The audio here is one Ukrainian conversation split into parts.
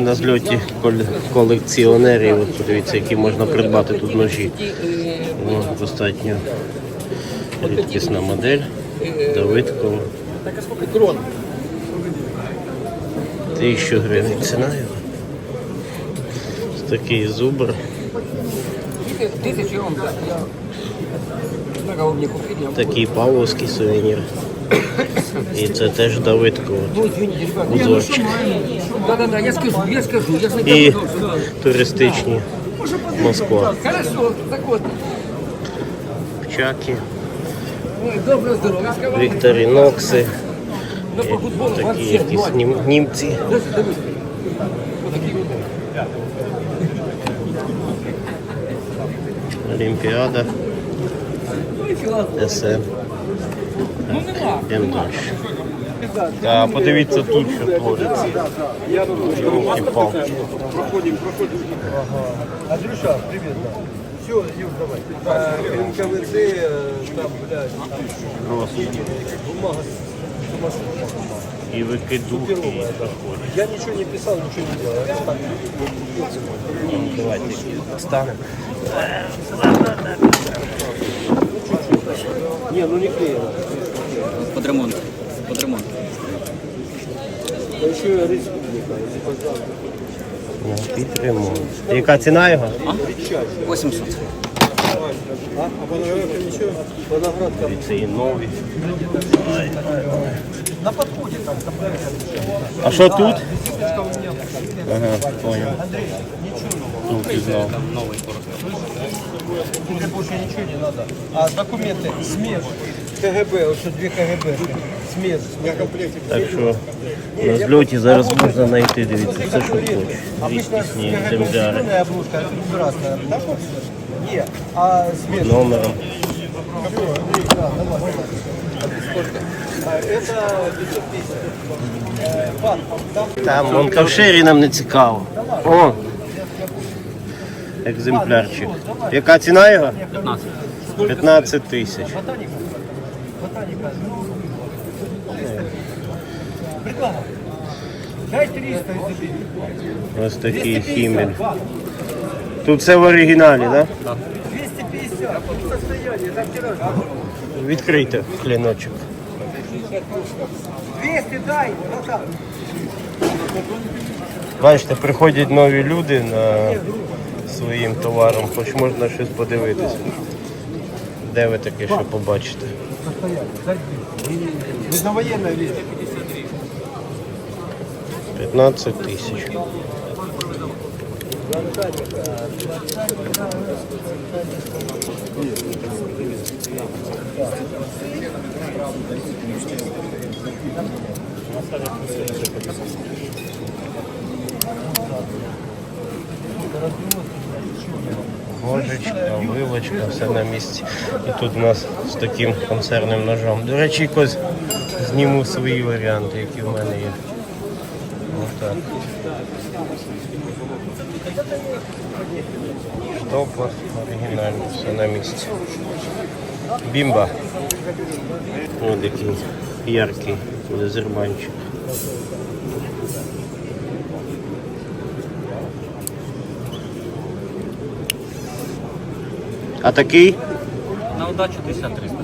На зльоті кол- колекціонерів, от подивіться, які можна придбати тут ножі. Ну, достатньо рідкісна модель. Давидкова. Тисячу гривень ціна його. Такий зубр. Такий павловський сувенір. І це теж Давидкова. Ну. Узорчик. Я скажу, я скажу. Я І туристичні Москва. Хорошо, так вот. Чаки, Ой, здоров'я. Вікторінокси. Ну, Такі якісь нім- німці. Олімпіада, Ну. СМ. Ну нема. Йдемо далі. Та подивіться тут, що твориться. Йолки-палки. Андрюша, привет. Да. Все, Юр, давай. А, НКВД, э, там, блядь, бумага сумасшедшая. І викидухи, і. Я ничего не писал, ничего не делал. Я так, Ну, Давайте станемо. Не, ну не клеено. Под ремонт. Под ремонт. Да еще республика, если. Ну, Під ремонт. Яка ціна його? 800. А, Панаградка ничего? Панаградка. Нові. На подходе там, там, А що тут? Ага, понял. Тут пізнав. Тебе больше ничего не надо. А документы, СМЕР, КГБ, вот что две КГБ. СМЕР. Я комплекте. Так що на зльоті зараз можна знайти, дивіться, все, що хочеш. Обычно Рідкісні КГБ земляри. зеленая обложка, а тут красная. Так вот? Нет, а СМЕР. Номером. А, Это 550. Э, Ван, там Там вон ковшері нам не цікаво. О! Екземплярчик. Яка ціна його? 15. 15 тисяч. ботаника. Ботаника. Реклама. Дай 300 и. Ось такий хімель. Тут все в оригіналі, так? Да? 250. Тут состояние, там тираж. Відкрийте кліночок. 200 дай, братан. Бачите, приходять нові люди на своїм товаром, хоч можна щось подивитися. Де ви таке що побачите? Состояние, дай 200. Вы на военной лезете. 15 тисяч. Ложечка, вилочка, все на місці. І тут у нас з таким консервним ножом. До речі, якось зніму свої варіанти, які в мене є. Отак. Штопор оригінальний, все на місці. Бімба. Ось такий яркий лазерманчик. А такий? На удачу 1300.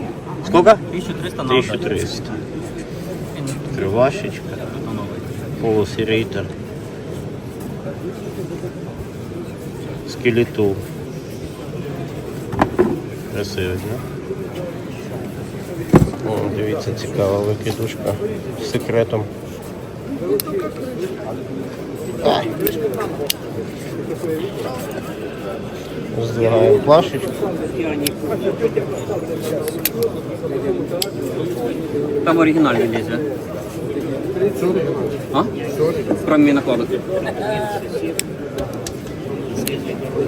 Сколько? 1300 на удачу. 1300. Кривашечка. Полусерейтер. Скелетул. Красивий, да? О, дивіться, цікава викидушка з секретом. Ай. Здвигаємо плашечку. Там оригинальный лезвие. А? Кроме накладок.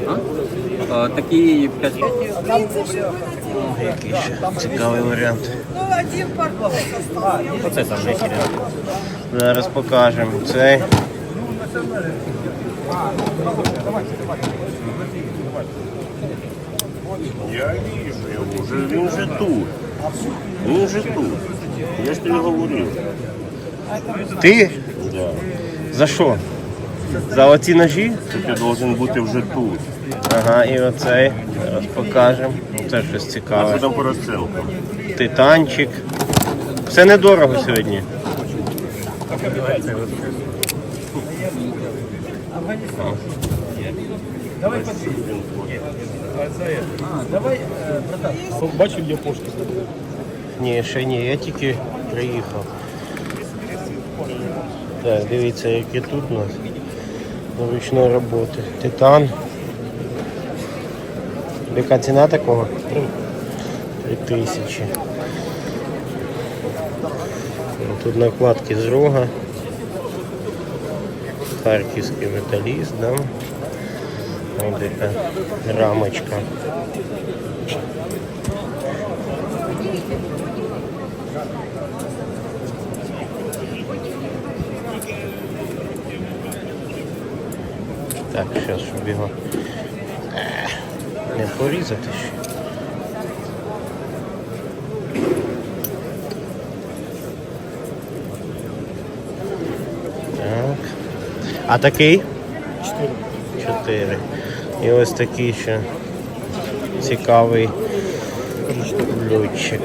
А? А, такие 5 Який ще цікавий варіант. Ну. Оце там кидаю. Зараз покажемо. Цей. Я вижу, я уже, він же тут. Він же тут. Я ж тобі говорив. Ти? Да. За що? За оці ножі? Це ти должен бути вже тут. Ага, і оцей. Зараз покажемо. Це щось цікаве. там по розцілкам? Титанчик. Все недорого сьогодні. Бачив я пошки. Ні, ще ні, я тільки приїхав. Так, дивіться, які тут у нас ручної роботи. Титан. Яка ціна такого? Три тисячі. Ну, Тут накладки з рога. Харківський металіст, да? Ось така рамочка. Так, зараз, щоб його е, не порізати ще. Так. А такий? Чотири. Чотири. І ось такий ще цікавий льотчик.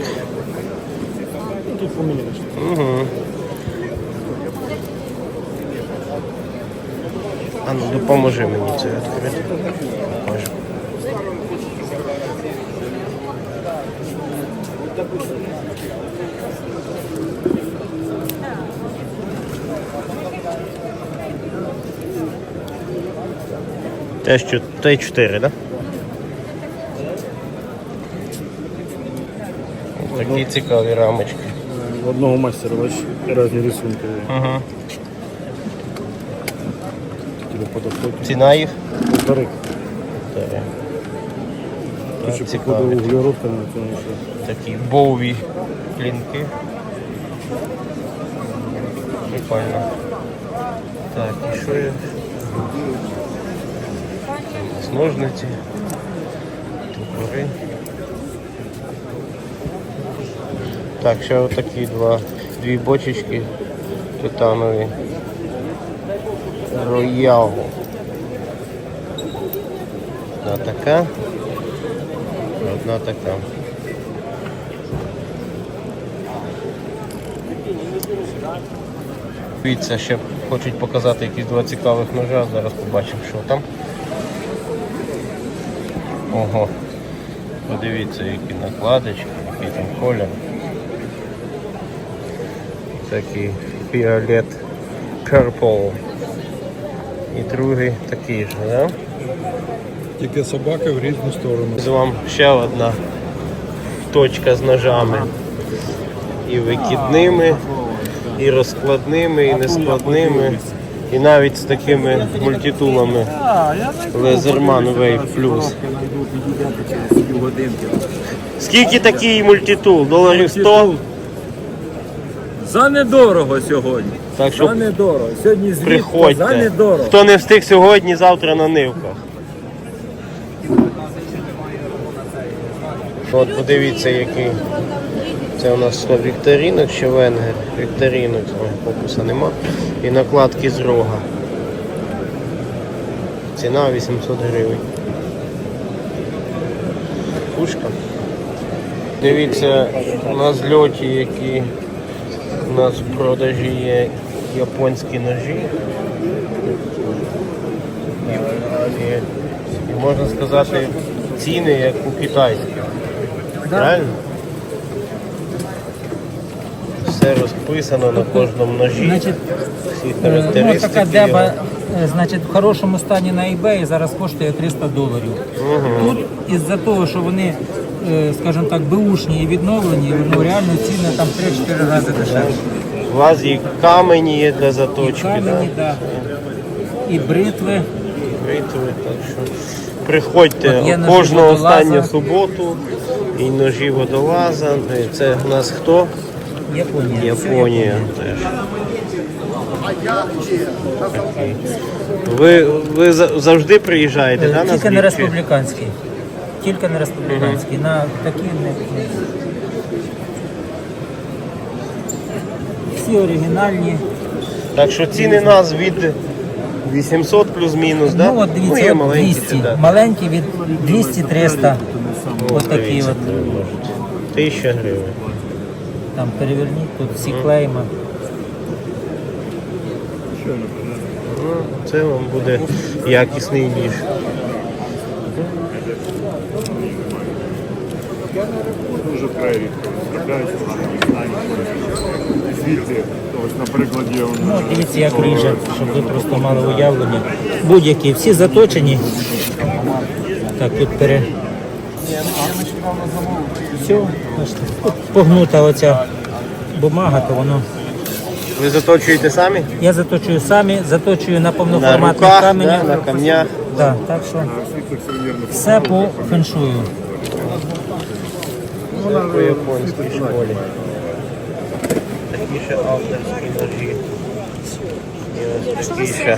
Угу. А ну допоможи мені це відкрити. Покажу. Теж чо- Т4. Да? Такі цікаві рамочки. В одного мастера, бачиш, різні рисунки. Угу. Ціна їх? Цьому ще. Такі боуві клінки. Прикольно. Так, і що є? Ножниці. Топори. Так, ще отакі два, дві бочечки титанові. Роял. Одна така. Одна така. Дивіться, ще хочуть показати якісь два цікавих ножа. Зараз побачимо, що там. Ого. Подивіться, які накладочки, який там колір. Такий фіолет purple. І другий такий же, да? Тільки собаки в різну сторону. Ось вам ще одна точка з ножами. І викидними, і розкладними, і нескладними, і навіть з такими мультитулами. Лезерман Wave Plus. Скільки такий мультитул? Доларів 100? За недорого сьогодні. Так За недорого. Сьогодні звідки за приходьте. недорого. Хто не встиг сьогодні, завтра на нивках. От подивіться, який. Це у нас 100 вікторінок, ще венгер. Вікторінок, фокуса нема. І накладки з рога. Ціна 800 гривень. Пушка. Дивіться, на зльоті, які у нас в продажі є японські ножі. І, і, і можна сказати, ціни як у китайських. Правильно? Все розписано на кожному ножі. Значить, всі Е, Ну, така деба, е, значить, в хорошому стані на eBay зараз коштує 300 доларів. Тут із-за того, що вони, е, скажімо так, беушні і відновлені, ну реально ціни там 3-4 рази дешевше. У вас і камені є для І камені, да? да. і бритви. Витоли, так що приходьте кожного останню суботу і ножі водолаза. І Це у нас хто? Японія. Японія теж. Ви, ви за- завжди приїжджаєте, Е, да, на Тільки не республіканський. Тільки не республіканський. На такі не. Всі оригінальні. Так що ціни нас від 800 плюс-мінус, да? Ну от дивіться, є от маленькі, 200. да. Маленькі від 200-300. Ось такі от. Тисяча гривень. Там переверніть, тут всі клейма. Ну, Це вам буде якісний ніж. Дуже вкрай рідко трапляються звідти. Ось, наприклад, є Ну, дивіться, як ріже, щоб ви просто мали уявлення. Будь-які, всі заточені. Так, тут пере. Все, погнута оця бумага, то воно. Ви заточуєте самі? Я заточую самі, заточую на На повноформатних руках, каменях. да, на камнях. Да, так що все по феншую. Все по японській школі. Такі ще авторські ножі. І ось такі ще.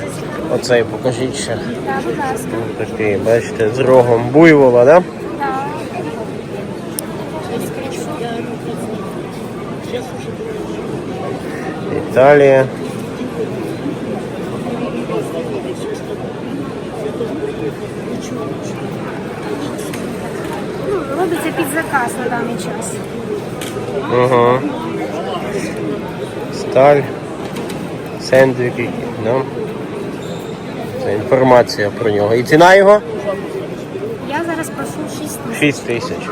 Оцей покажіть ще. Так, Такий, бачите, з рогом буйвола, да? Італія. Ну, робиться під заказ на даний час. Угу. Сталь. Сендвіки, да? Це інформація про нього. І ціна його? Я зараз прошу 6 тисяч. 6 тисяч.